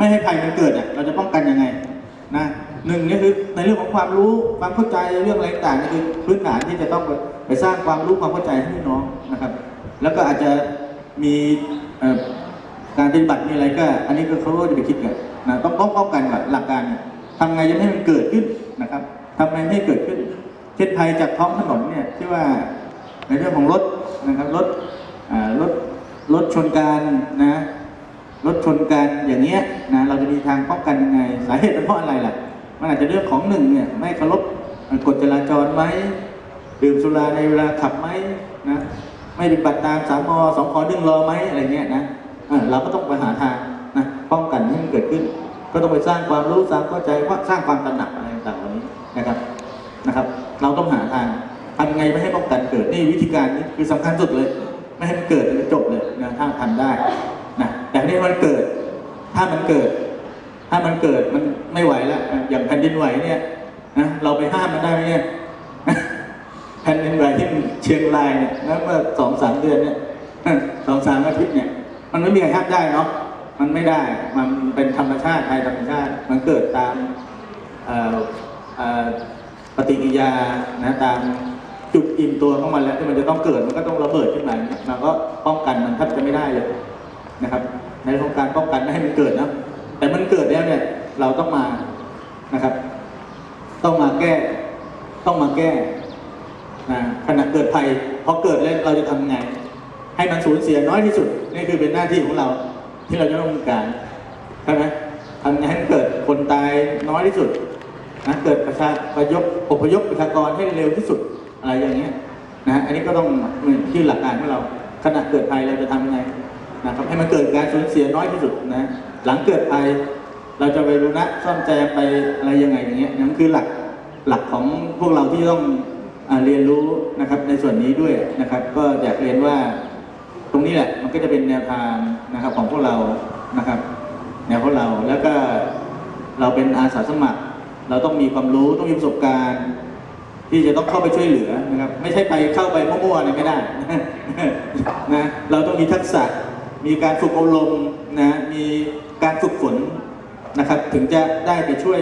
ไม่ให้ภัยมันเกิดอะเราจะป้องกันยังไงนะหนึ่งนี่คือในเรื่องของความรู้ความเข้าใจเรื่องอะไรต่างนี่คือพื้นฐานที่จะต้องไปสร้างความรู้ความเข้าใจให้น้องนะครับ แล้วก็อาจจะมีการปฏิบัติมีอะไรก็ อันนี้ก็เขาก็จะไปคิดกันนะต้องต้องป้องกันหลักการทำไงจะไม่ให้มันเกิดขึ้นนะครับทำไงไม่ให้เกิดขึ้นเช่นภัยจากท้องถนนเนี่ยที่ว่าในเรื่องของรถนะครับรถรถรถชนกันนะ รถชนกันอย่างเงี้ยนะเราจะมีทางป้องกันยังไง สาเหตุเป็นเพราะอะไรล่ะ มันอาจจะเรื่องของหนึ่งเนี่ยไม่เคารพกฎจราจรไหมดื่มสุราในเวลาขับไหมนะไม่ปฏิบัติตามสามมสองขอดึงรอไหมอะไรเงี้ยนะเราก็ต้องไปหาทางนะป้องกันให้มันเกิดขึ้น ก็ต้องไปสร้างความรู้สร้างเข้าใจว่าสร้างความตระหนักอะไรต่างๆเหล่านี้นะครับนะครับ เราต้องหาทางทำยังไงไม่ให้ป้องกันเกิดนี่วิธีการนี้คือสำคัญสุดเลย ไม่ให้มันเกิดเลยจบเลยนะถ้าทำได้ แต่ทีนี้มันเกิด ถ้ามันเกิด ถ้ามันเกิดมันไม่ไหวแล้วอย่างแผ่นดินไหวเนี่ยนะเราไปห้ามมันได้ไหมเนี่ยแผ่นดินไหวที่เชียงรายเนี่ยนะเมื่อสองสามเดือนเนี่ยสองสามอาทิตย์เนี่ย มันไม่มีใครห้ามได้เนาะมันไม่ได้มันเป็นธรรมชาติภัยธรรมชาติ มันเกิดตามปฏิกิริยานะตามจุดอิ่มตัวของมันแล้วที่มันจะต้องเกิดมันก็ต้องระเบิดขึ้นมาเนี่ยมันก็ป้องกันมันแทบจะไม่ได้เลยนะครับ ในเรื่องของการป้องกันไม่ให้มันเกิดนะแต่มันเกิดแล้วเนี่ยเราต้องมานะครับ ต้องมาแก้ ต้องมาแก้นะขณะเกิดภัยพอเกิดแล้วเราจะทำไง ให้มันสูญเสียน้อยที่สุดนี่คือเป็นหน้าที่ของเราที่เราจะต้องการใช่ไหมทำไงให้เกิดคนตายน้อยที่สุดนะเกิดประชาประยบอพยพประชากรให้เร็วที่สุดอะไรอย่างเงี้ยนะอันนี้ก็ต้องที่หลักการของเราขณะเกิดภัยเราจะทำยังไง นะครับให้มันเกิดการสูญเสียน้อยที่สุดนะหลังเกิดภัยเราจะไปรู้นะซ่อมแซมไปอะไรยังไงอย่างเงี้ยนั่นคือหลักหลักของพวกเราที่ต้องอเรียนรู้นะครับในส่วนนี้ด้วยนะครับ ก็อยากเรียนว่าตรงนี้แหละมันก็จะเป็นแนวทางนะครับของพวกเรานะครับ แนวพวกเราแล้วก็เราเป็นอาสาสมัคร เราต้องมีความรู้ต้องมีประสบการณ์ที่จะต้องเข้าไปช่วยเหลือนะครับ ไม่ใช่ไปเข้าไปมั่วๆเนี่ยไม่ได้นะเราต้องมีทักษะ มีการฝึกอบรมนะมีการฝึกฝนนะครับ ถึงจะได้ไปช่วย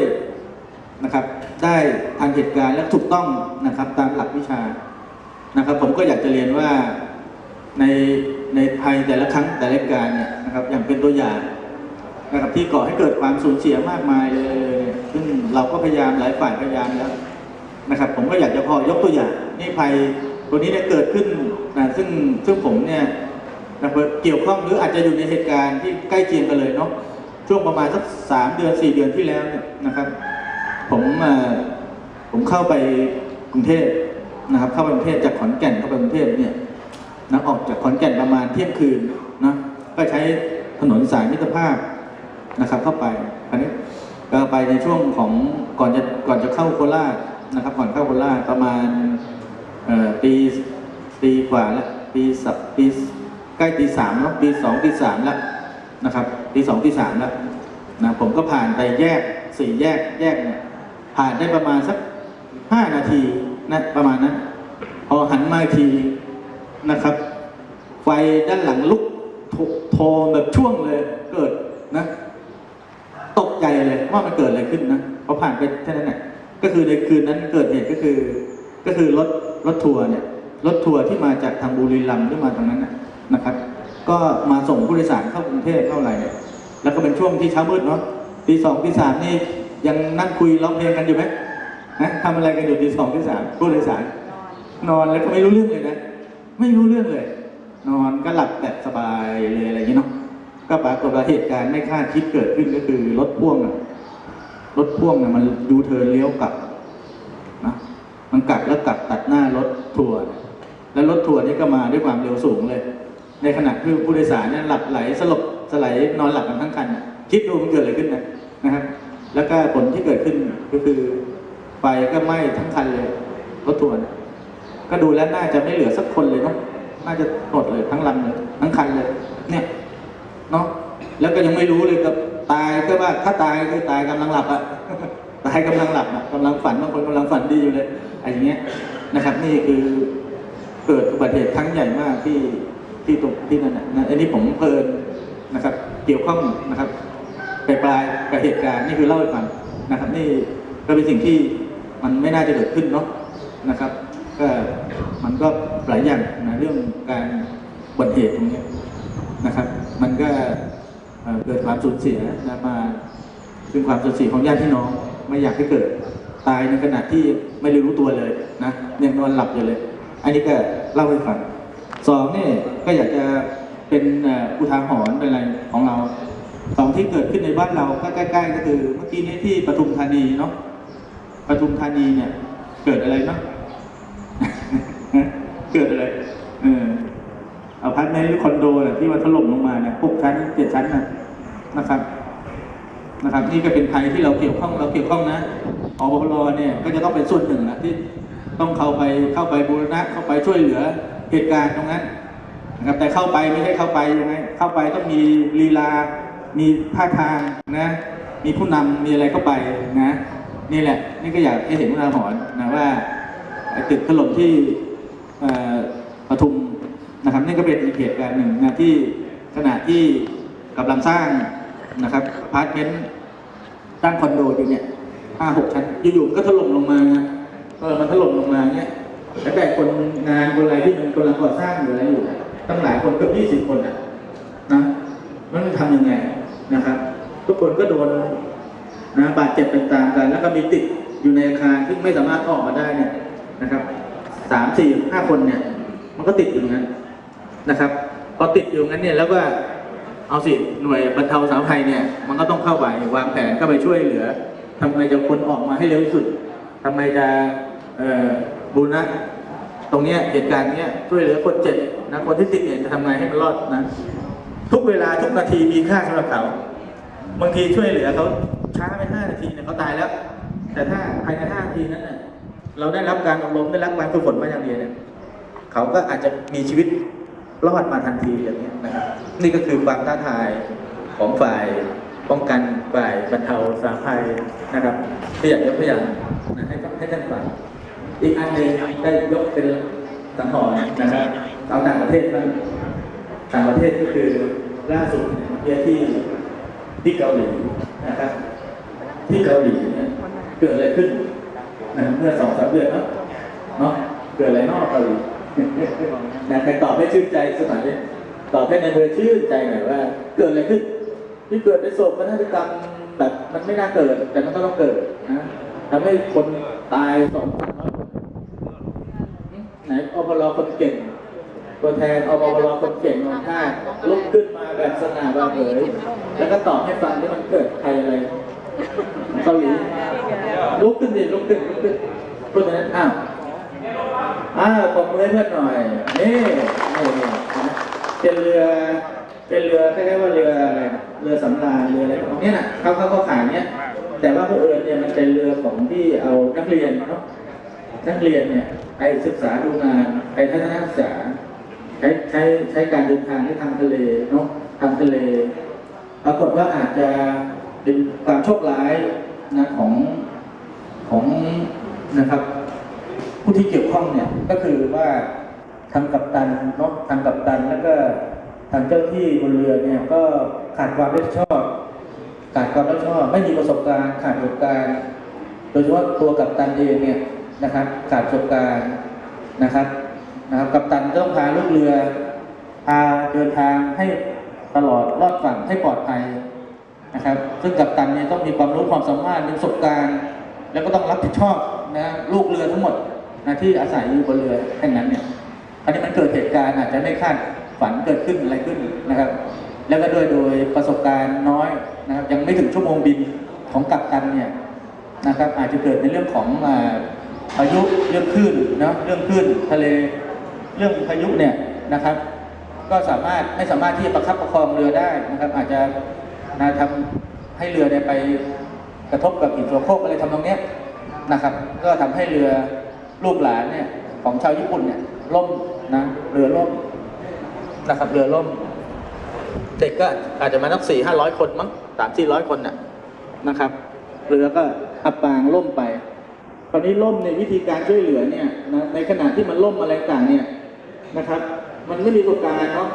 นะครับ ได้ทันเหตุการณ์และถูกต้องนะครับ ตามหลักวิชานะครับ ผมก็อยากจะเรียนว่าในในภัยแต่ละครั้งแต่ละการเนี่ยนะครับ อย่างเป็นตัวอย่างนะครับที่ก่อให้เกิดความสูญเสียมากมายเลยเนี่ยซึ่งเราก็พยายามหลายฝ่ายพยายามแล้วนะครับ ผมก็อยากจะพอยกตัวอย่างนี่ภัยตัวนี้เนี่ยเกิดขึ้นนะซึ่งซึ่งผมเนี่ย นะครับเกี่ยวข้องหรืออาจจะอยู่ในเหตุการณ์ที่ใกล้เคียงกันเลยเนาะช่วงประมาณสักสามเดือนสี่เดือนที่แล้วเนี่ยนะครับ ผมผมเข้าไปกรุงเทพนะครับ เข้าไปกรุงเทพจากขอนแก่นเข้าไปกรุงเทพเนี่ยนะออกจากขอนแก่นประมาณเที่ยงคืนนะก็ใช้ถนนสายมิตรภาพนะครับ เข้าไปอันนี้ก็ไปในช่วงของก่อนจะก่อนจะเข้าโคราชนะครับ ก่อนเข้าโคราชประมาณปีปีกว่าแล้วปีสับปี ใกล้ปีสามแล้วปีสองปีสามแล้วนะครับปีสองปีสามแล้วนะผมก็ผ่านไปแยกสี่แยกแยกเนี่ยผ่านได้ประมาณสักห้านาทีนะประมาณนั้นพอหันมาทีนะครับ ไฟด้านหลังลุกโทรแบบช่วงเลยเกิดนะ ตกใจเลยว่ามันเกิดอะไรขึ้นนะพอผ่านไปแค่นั้นแหละก็คือในคืนนั้นเกิดเหตุก็คือ ก็คือรถรถทัวร์เนี่ยรถทัวร์ที่มาจากทางบุรีรัมย์หรือมาทางนั้นนะ นะครับ ก็มาส่งผู้โดยสารเข้ากรุงเทพเข้าอะไรเนี่ยแล้วก็เป็นช่วงที่เช้ามืดเนาะตีสองตีสามนี่ยังนั่งคุยร้องเพลงกันอยู่ไหมนะทำอะไรกันอยู่ตีสองตีสามผู้โดยสารนอนแล้วก็ไม่รู้เรื่องเลยนะ ไม่รู้เรื่องเลย นอนก็หลับแบบสบายเลยอะไรอย่างนี้เนาะก็ปรากฏว่าเหตุการณ์ไม่คาดคิดเกิดขึ้นก็คือรถพ่วงอะรถพ่วงเนี่ยมันยูเทิร์นเลี้ยวกลับนะมันกลับแล้วกลับตัดหน้ารถทัวร์เนี่ยแล้วรถทัวร์นี่ก็มาด้วยความเร็วสูงเลย ในขณะที่ผู้โดยสารเนี่ยหลับไหลสลบสลายนอนหลับกันทั้งคัน คิดดูมันเกิดอะไรขึ้นนะนะครับ แล้วก็ผลที่เกิดขึ้นก็คือไฟก็ไหม้ทั้งคันเลยรถทัวร์ก็ดูแล้วน่าจะไม่เหลือสักคนเลยเนาะน่าจะหมดเลยทั้งลำเลยทั้งคันเลย เนี่ยเนาะแล้วก็ยังไม่รู้เลยกับตายก็ว่าถ้าตายคือตายกำลังหลับอะตายกำลังหลับอะกำลังฝันบางคนกำลังฝันดีอยู่เลยอะไรอย่างเงี้ยนะครับ นี่คือเกิดอุบัติเหตุครั้งใหญ่มากที่ ที่ตรงที่นั่นนะอันนี้ผมเพลินนะครับ เกี่ยวข้องนะครับปลายกับเหตุการณ์นี่คือเล่าให้ฟังนะครับ นี่ก็เป็นสิ่งที่มันไม่น่าจะเกิดขึ้นเนาะนะครับก็มันก็หลายอย่างนะเรื่องการอุบัติเหตุตรงนี้นะครับ มันก็เกิดความสูญเสียนะมาซึ่งความสูญเสียของญาติพี่น้องไม่อยากให้เกิดตายในขณะที่ไม่ได้รู้ตัวเลยนะยังนอนหลับอยู่เลย อันนี้ก็เล่าให้ฟัง สองนี่ก็อยากจะเป็นอุทาหรณ์เป็นอะไรของเราสองที่เกิดขึ้นในบ้านเราก็ใกล้ๆก็คือเมื่อกี้นี้ที่ปทุมธานีเนาะปทุมธานีเนี่ย เกิดอะไรเนาะเกิดอะไรเอออพาร์ตเมนต์หรือคอนโดน่ะที่มันถล่มลงมาเนี่ยหกชั้นเจ็ดชั้นนะนะครับ นะครับ นี่ก็เป็นภัยที่เราเกี่ยวข้องเราเกี่ยวข้องนะอปพลเนี่ยก็จะต้องเป็นส่วนหนึ่งนะที่ต้องเข้าไปเข้าไปบูรณะเข้าไปช่วยเหลือ เหตุการณ์ตรงนั้นนะครับแต่เข้าไปไม่ใช่เข้าไปยังไงเข้าไปต้องมีลีลา มีท่าทางนะมีผู้นำมีอะไรเข้าไปนะนี่แหละ นี่ก็อยากให้เห็นอุทาหรณ์นะว่าตึกถล่มที่ปทุมนะครับนี่ก็เป็นอีกเหตุการณ์หนึ่งนะที่ขณะที่กำลังสร้างนะครับพาร์ตเมนต์ตั้งคอนโดอยู่เนี่ยห้าหกชั้นอยู่ๆก็ถล่มลงมาเออมันถล่มลงมาเนี่ย แล้วแต่คนงานคนอะไรที่มันกำลังก่อสร้างอยู่อะไรอยู่ตั้งหลายคนเกือบยี่สิบคนอะนะมันทำยังไงนะครับ ทุกคนก็โดนนะบาดเจ็บเป็นต่างกัน แล้วก็มีติดอยู่ในอาคารที่ไม่สามารถออกมาได้เนี่ยนะครับสามสี่ห้าคนเนี่ย มันก็ติดอยู่งั้นนะครับพอติดอยู่งั้นเนี่ยแล้วก็เอาสิหน่วยบรรเทาสาธารณภัยเนี่ยมันก็ต้องเข้าไปวางแผนเข้าไปช่วยเหลือทำไงจะคนออกมาให้เร็วที่สุดทำไงจะเอ่อ บูรณะตรงเนี้ยเหตุการณ์เนี้ยช่วยเหลือคนเจ็บนะคนที่ติดเนี่ยจะทำไงให้มันรอดนะ ทุกเวลาทุกนาทีมีค่าสำหรับเขา บางทีช่วยเหลือเขาช้าไปห้านาทีเนี่ยเขาตายแล้ว แต่ถ้าภายในห้านาทีนั้นน่ะเราได้รับการอบรมได้รับการฝึกฝนมาอย่างดีเนี่ยเขาก็อาจจะมีชีวิตรอดมาทันทีอย่างนี้นะครับ นี่ก็คือความท้าทายของฝ่ายป้องกันฝ่ายบรรเทาสาธารณภัยนะครับที่อยากยกตัวอย่างให้ให้ท่านฟัง อีกอันหนึ่งได้ยกเป็นสังหรณ์นะครับเอาต่างประเทศบ้างต่างประเทศก็คือล่าสุดเนี่ยที่ที่เกาหลีนะครับ ที่เกาหลีเนี่ยเกิดอะไรขึ้นนะเมื่อสองสามเดือนเนาะเนาะเกิดอะไรนอกเกาหลีนะใครตอบให้ชื่นใจสักหน่อยดิตอบให้ในเธอชื่นใจหน่อยว่า เกิดอะไรขึ้น ที่เกิดเป็นโศกนาฏกรรมแบบมันไม่น่าเกิด แต่มันก็ต้องเกิดนะทำให้คนตายสองพันร้อยคน ไหนอพลคนเก่ง ตัวแทนอปปรคนเก่งของชาลุกขึ้นมาแบบสง่าราเผยแล้วก็ตอบให้ฟังที่มันเกิดใครอะไรเกาหลีลุกขึ้นดิลุกขึ้นลุกขึ้นพูดอย่างนั้นอ้าวอ้าวปมมือเพื่อนหน่อยนี่นี่นี่เป็นเรือเป็นเรือคล้ายๆว่าเรืออะไรเรือสำราญเรืออะไรของเนี้ยน่ะเขาเขาเขาขายเนี้ยแต่ว่าเพื่อนเนี่ยมันเป็นเรือของที่เอานักเรียนเนาะ นักเรียนเนี่ยไปศึกษาดูงานไปทัศนศึกษาใช้ใช้ใช้การเดินทางที่ทางทะเลเนาะทางทะเลปรากฏว่าอาจจะเป็นความโชคร้ายนะของของนะครับ ผู้ที่เกี่ยวข้องเนี่ยก็คือว่าทางกัปตันเนาะทางกัปตันแล้วก็ทางเจ้าที่บนเรือเนี่ยก็ขาดความรับผิดชอบ ขาดความรับผิดชอบ ไม่มีประสบการณ์ขาดประสบการณ์ โดยเฉพาะตัวกัปตันเองเนี่ย นะครับขาดประสบการณ์นะครับนะครับกัปตันก็ต้องพาลูกเรือ พาเดินทางให้ตลอดรอดฝั่งให้ปลอดภัยนะครับ ซึ่งกัปตันเนี่ยต้องมีความรู้ความสามารถมีประสบการณ์ แล้วก็ต้องรับผิดชอบนะลูกเรือทั้งหมดนะที่อาศัยอยู่บนเรือแห่งนั้นเนี่ยอันนี้มันเกิดเหตุการณ์อาจจะไม่คาดฝันเกิดขึ้นอะไรขึ้นนะครับ แล้วก็โดยโดยประสบการณ์น้อยนะครับ ยังไม่ถึงชั่วโมงบินของกัปตันเนี่ยนะครับ อาจจะเกิดในเรื่องของอ พายุเรื่องคลื่นนะเรื่องคลื่นทะเลเรื่องพายุเนี่ยนะครับ ก็สามารถไม่สามารถที่จะประคับประคองเรือได้นะครับ อาจจะนะทำให้เรือเนี่ยไปกระทบกับหินโครโคกอะไรทำตรงเนี้ยนะครับ ก็ทำให้เรือลูกหลานเนี่ยของชาวญี่ปุ่นเนี่ยล่มนะเรือล่มนะครับเรือล่มเด็กก็อาจจะมานักสี่ห้าร้อยคนมั้งสามสี่ร้อยคนน่ะนะครับ เรือก็อับปางล่มไป ตอนนี้ล่มในวิธีการช่วยเหลือเนี่ยนะในขณะที่มันล่มอะไรต่างเนี่ยนะครับ มันไม่มีประสบการณ์เนาะ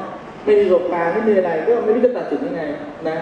ไม่มีประสบการณ์ไม่มีอะไรก็ไม่รู้จะตัดสินยังไงนะ